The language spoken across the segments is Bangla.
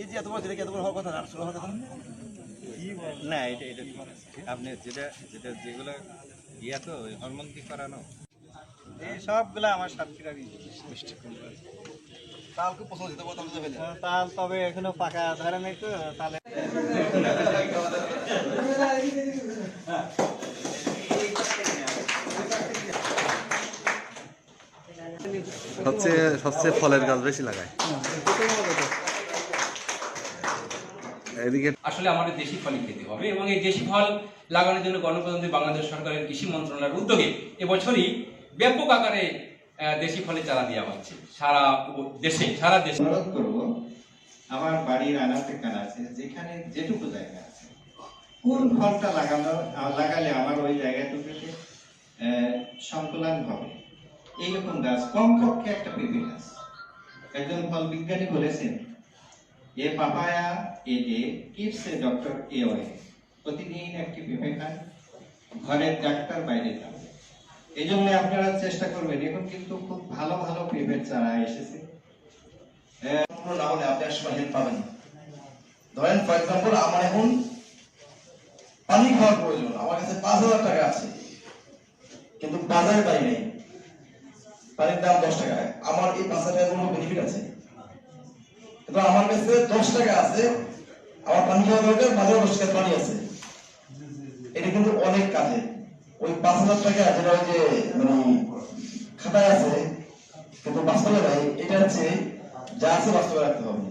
এই যে এত বড় যেটা কি এত বড় হওয়ার কথা? না আসলে হওয়ার কথা? না না এটা এটা আপনি যেটা যেটা যেগুলো ইয়া তো হরমোন কি করানো? এই সবগুলো আমার সাতক্ষীরারই তাল খুব পছন্দ যেতে বলতাম যে ফেলে। তাল তবে এখনও পাকা ধরে নাই তো তাহলে সবচেয়ে সবচেয়ে ফলের গাছ বেশি লাগায়। এদিকে আসলে আমাদের দেশি ফলই খেতে হবে এবং এই দেশি ফল লাগানোর জন্য গণপ্রজাতন্ত্রী বাংলাদেশ সরকারের কৃষি মন্ত্রণালয়ের উদ্যোগে এবছরই ব্যাপক আকারে দেশি ফলের চারা দেওয়া হচ্ছে। সারা দেশে সারা দেশে। অনুরোধ করব আমার বাড়ির আনাতে কান আছে যেখানে যেটুকু জায়গা আছে কোন ফলটা লাগানো লাগালে আমার ওই জায়গাটুকুতে আহ, সংকুলান হবে? এইরকম গাছ কমপক্ষে একটা পেঁপে গাছ। একজন ফল বিজ্ঞানী বলেছেন a papaya a a keeps a doctor away প্রতিদিন একটি পেঁপে ঘরের ডাক্তার বাইরে যান এই জন্য আপনারা চেষ্টা করবেন। এখন কিন্তু খুব ভালো ভালো পেঁপের চারা এসেছে। না হলে আপনি একসময় হেল্প পাবেন। ধরেন ফর এক্সাম্পল আমার এখন পানি খাওয়ার প্রয়োজন। আমার কাছে পাঁচ হাজার টাকা আছে। কিন্তু বাজারে পাই নেই। পানির দাম দশ টাকা। আমার এই পাঁচ হাজার টাকার কোনো বেনিফিট আছে? কিন্তু আমার কাছে দশ টাকা আছে আমার পানি খাওয়া দরকার বাজারে দশ পানি আছে এটা কিন্তু অনেক কাজে ওই পাঁচ হাজার টাকা যেটা ওই যে মানে খাতায় আছে কিন্তু বাস্তবে নাই এটা হচ্ছে যা আছে বাস্তবে রাখতে হবে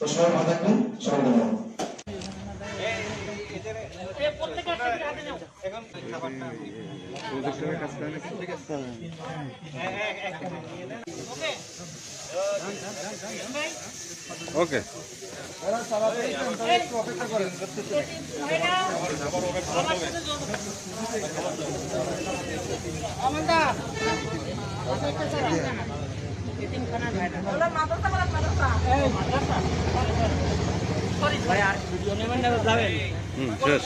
তো সবাই ভালো থাকবেন সবাই ধন্যবাদ প্রজেক্টরের কাজ করে নাকি? ওকে হুম শেষ।